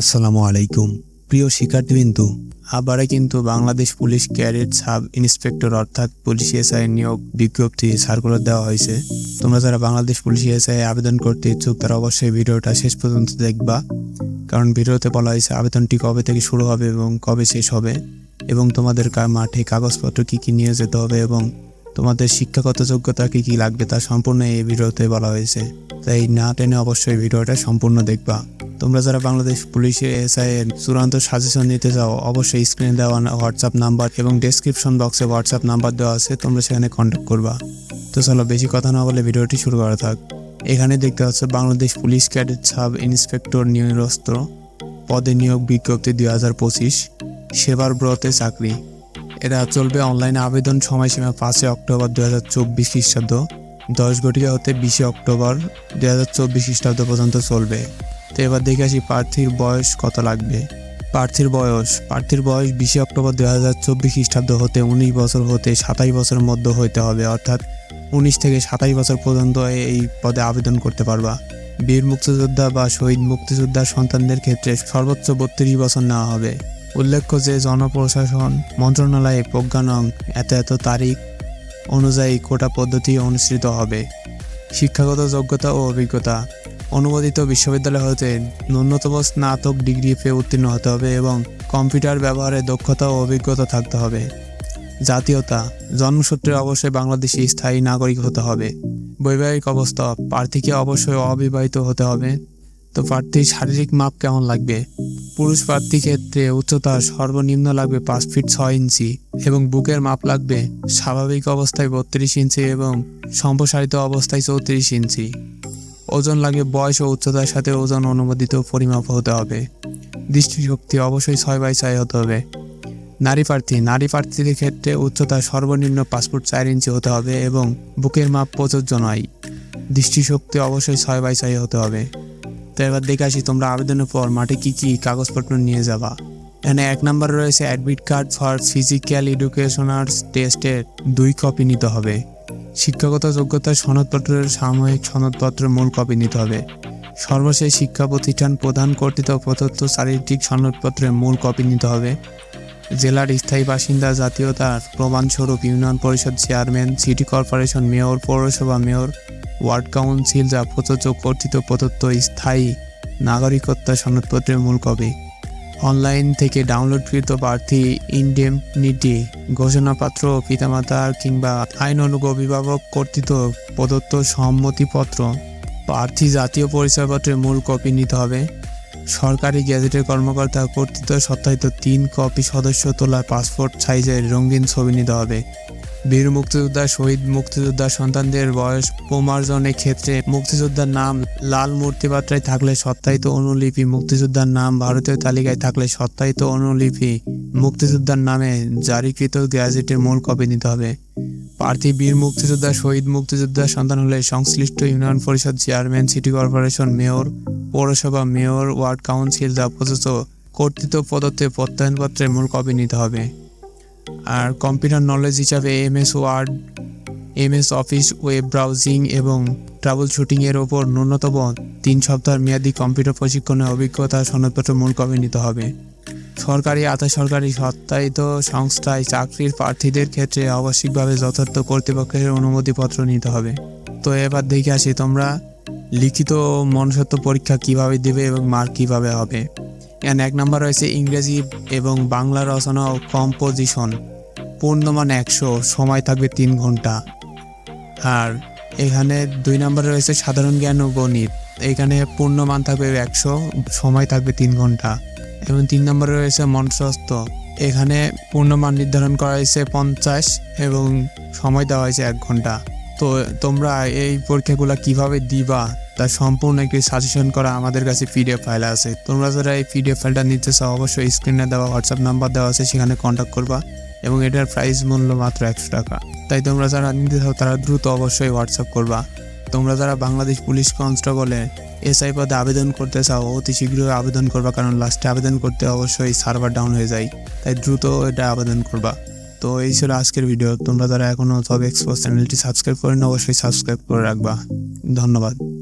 আসসালামু আলাইকুম। প্রিয় শিক্ষার্থীবৃন্দু আবারে কিন্তু Bangladesh police cadet sub inspector অর্থাৎ পুলিশ এসআই নিয়োগ বিজ্ঞপ্তি সার্কুলার দেওয়া হয়েছে। তোমরা যারা বাংলাদেশ পুলিশ এসআই আবেদন করতে ইচ্ছুক, তারা অবশ্যই ভিডিওটা শেষ পর্যন্ত দেখবা। কারণ ভিডিওতে বলা হয়েছে আবেদনটি কবে থেকে শুরু হবে এবং কবে শেষ হবে এবং তোমাদের মাঠে কাগজপত্র কি কি নিয়ে যেতে হবে এবং তোমাদের শিক্ষাগত যোগ্যতা কী কী লাগবে তা সম্পূর্ণ এই ভিডিওতে বলা হয়েছে। তাই না টেনে অবশ্যই ভিডিওটা সম্পূর্ণ দেখবা। তোমরা যারা বাংলাদেশ পুলিশে এসআই এর চূড়ান্ত সাজেশন নিতে চাও, অবশ্যই স্ক্রিনে দেওয়া হোয়াটসঅ্যাপ নাম্বার এবং ডেসক্রিপশন বক্সে হোয়াটসঅ্যাপ নাম্বার দেওয়া আছে, তোমরা সেখানে কন্ট্যাক্ট করবা। তো চলো, বেশি কথা না বলে ভিডিওটি শুরু করা থাক। এখানে দেখতে হচ্ছে Bangladesh police cadet sub inspector নিরস্ত্র, পদে নিয়োগ বিজ্ঞপ্তি দুই হাজার পঁচিশ, সেবার ব্রতে চাকরি। এটা চলবে অনলাইনে আবেদন সময়সীমা পাঁচই অক্টোবর দু হাজার চব্বিশ খ্রিস্টাব্দ, দশ ঘটিকা হতে বিশে অক্টোবর দু হাজার চব্বিশ খ্রিস্টাব্দ পর্যন্ত চলবে। তো এবার দেখে আসি প্রার্থীর বয়স কত লাগবে। প্রার্থীর বয়স প্রার্থীর বয়স বিশে অক্টোবর দু হাজার চব্বিশ খ্রিস্টাব্দ হতে উনিশ বছর হতে সাতাশ বছরের মধ্যে হইতে হবে, অর্থাৎ উনিশ থেকে সাতাশ বছর পর্যন্ত এই পদে আবেদন করতে পারবা। বীর মুক্তিযোদ্ধা বা শহীদ মুক্তিযোদ্ধার সন্তানদের ক্ষেত্রে সর্বোচ্চ বত্রিশ বছর নেওয়া হবে। উল্লেখ্য যে জনপ্রশাসন মন্ত্রণালয়ে প্রজ্ঞানং এত এত তারিখ অনুযায়ী কোটা পদ্ধতি অনুসৃত হবে। শিক্ষাগত যোগ্যতা ও অভিজ্ঞতা। অনুমোদিত বিশ্ববিদ্যালয় হতে ন্যূনতম স্নাতক ডিগ্রি পেয়ে উত্তীর্ণ হতে হবে এবং কম্পিউটার ব্যবহারে দক্ষতা ও অভিজ্ঞতা থাকতে হবে। জাতীয়তা, জন্মসূত্রে অবশ্যই বাংলাদেশি স্থায়ী নাগরিক হতে হবে। বৈবাহিক অবস্থা, প্রার্থীকে অবশ্যই অবিবাহিত হতে হবে। তো প্রার্থীর শারীরিক মাপ কেমন লাগবে? পুরুষ প্রার্থী ক্ষেত্রে উচ্চতা সর্বনিম্ন লাগবে পাঁচ ফিট ছয় ইঞ্চি এবং বুকের মাপ লাগবে স্বাভাবিক অবস্থায় বত্রিশ ইঞ্চি এবং সম্প্রসারিত অবস্থায় চৌত্রিশ ইঞ্চি। ওজন লাগে বয়স ও উচ্চতার সাথে ওজন অনুমোদিত পরিমাপ হতে হবে। দৃষ্টিশক্তি অবশ্যই ছয় বাই ছয় হতে হবে। নারী প্রার্থী, নারী প্রার্থীদের ক্ষেত্রে উচ্চতা সর্বনিম্ন পাসপোর্ট চার ইঞ্চি হতে হবে এবং বুকের মাপ প্রযোজ্য নয়। দৃষ্টিশক্তি অবশ্যই ছয় বাই ছয় হতে হবে। তো এবার দেখে আসি তোমরা আবেদনের পর মাঠে কী কী কাগজপত্র নিয়ে যাবা। এখানে এক নম্বর রয়েছে অ্যাডমিট কার্ড ফর ফিজিক্যাল এডুকেশনার্স টেস্টের দুই কপি নিতে হবে। শিক্ষাগত যোগ্যতার সনদপত্রের সাময়িক সনদপত্রের মূল কপি নিতে হবে। সর্বশেষ শিক্ষা প্রতিষ্ঠান প্রধান কর্তৃক প্রদত্ত চারিত্রিক সনদপত্রের মূল কপি নিতে হবে। জেলার স্থায়ী বাসিন্দা জাতীয়তার প্রমাণস্বরূপ union Parishad chairman, city corporation mayor, পৌরসভা মেয়র, ওয়ার্ড কাউন্সিল যা প্রযোজ্য কর্তৃক প্রদত্ত স্থায়ী নাগরিকত্ব সনদপত্রের মূল কপি। অনলাইন থেকে ডাউনলোডকৃত প্রার্থী ইনডেমনিটি ঘোষণাপত্র পিতামাতার কিংবা আইন অনুগ অভিভাবক কর্তৃত প্রদত্ত সম্মতিপত্র প্রার্থী জাতীয় পরিচয়পত্রের মূল কপি নিতে হবে। সরকারি গ্যাজেটের কর্মকর্তা কর্তৃত্ব সত্যায়িত তিন কপি সদস্য তোলা পাসপোর্ট সাইজের রঙিন ছবি নিতে হবে। বীর মুক্তিযোদ্ধা, শহীদ মুক্তিযোদ্ধা সন্তানদের বয়স প্রমার্জনের ক্ষেত্রে মুক্তিযোদ্ধার নাম লাল মূর্তিপাত্রায় থাকলে সত্যায়িত অনুলিপি, মুক্তিযোদ্ধার নাম ভারতীয় তালিকায় থাকলে সত্যায়িত অনুলিপি, মুক্তিযোদ্ধার নামে জারিকৃত গ্যাজেটের মূল কপি নিতে হবে। প্রার্থী বীর মুক্তিযোদ্ধা, শহীদ মুক্তিযোদ্ধার সন্তান হলে সংশ্লিষ্ট union Parishad chairman, city corporation mayor, পৌরসভা মেয়র, ওয়ার্ড কাউন্সিল যা প্রযোজ্য কর্তৃত্ব প্রদত্ত প্রত্যয়নপত্রের মূল কপি নিতে হবে। আর কম্পিউটার নলেজ হিসাবে MS Word MS Office web browsing এবং ট্রাভেল শুটিংয়ের ওপর ন্যূনতম তিন সপ্তাহ মেয়াদি কম্পিউটার প্রশিক্ষণের অভিজ্ঞতা সনদপত্র মূল কপি নিতে হবে। সরকারি আধা সরকারি সত্তায়িত সংস্থায় চাকরির প্রার্থীদের ক্ষেত্রে আবশ্যিকভাবে যথার্থ কর্তৃপক্ষের অনুমতিপত্র নিতে হবে। তো এবার দেখে আসি তোমরা লিখিত মনুষ্যত্ব পরীক্ষা কীভাবে দেবে এবং মার্ক কীভাবে হবে। এখানে এক নম্বর রয়েছে ইংরেজি এবং বাংলা রচনা ও কম্পোজিশন পূর্ণমান একশো, সময় থাকবে তিন ঘণ্টা। আর এখানে দুই নম্বরে রয়েছে সাধারণ জ্ঞান ও গণিত। এখানে পূর্ণমান থাকবে একশো, সময় থাকবে তিন ঘণ্টা। এবং তিন নম্বরে রয়েছে মনস্বস্ত এখানে পূর্ণমান নির্ধারণ করা হয়েছে পঞ্চাশ এবং সময় দেওয়া হয়েছে এক ঘণ্টা। তো তোমরা এই পরীক্ষাগুলো কীভাবে দিবা তার সম্পূর্ণ একটি সাজেশন করা আমাদের কাছে পিডিএফ ফাইল আছে। তোমরা যারা এই পিডিএফ ফাইলটা নিতে চাও, অবশ্যই স্ক্রিনে দেওয়া হোয়াটসঅ্যাপ নাম্বার দেওয়া আছে, সেখানে কন্ট্যাক্ট করবা। এবং এটার প্রাইস মূল্য মাত্র একশো টাকা। তাই তোমরা যারা নিতে চাও, তারা দ্রুত অবশ্যই হোয়াটসঅ্যাপ করবা। তোমরা যারা বাংলাদেশ পুলিশ কনস্টেবলে এসআই পদে আবেদন করতে চাও, অতি শীঘ্রই আবেদন করবা, কারণ লাস্টে আবেদন করতে অবশ্যই সার্ভার ডাউন হয়ে যায়। তাই দ্রুত এটা আবেদন করবা। তো এই ছিল আজকের ভিডিও তোমরা যারা এখনও সব এক্সপোজ চ্যানেলটি সাবস্ক্রাইব করেন, অবশ্যই সাবস্ক্রাইব করে রাখবা। ধন্যবাদ।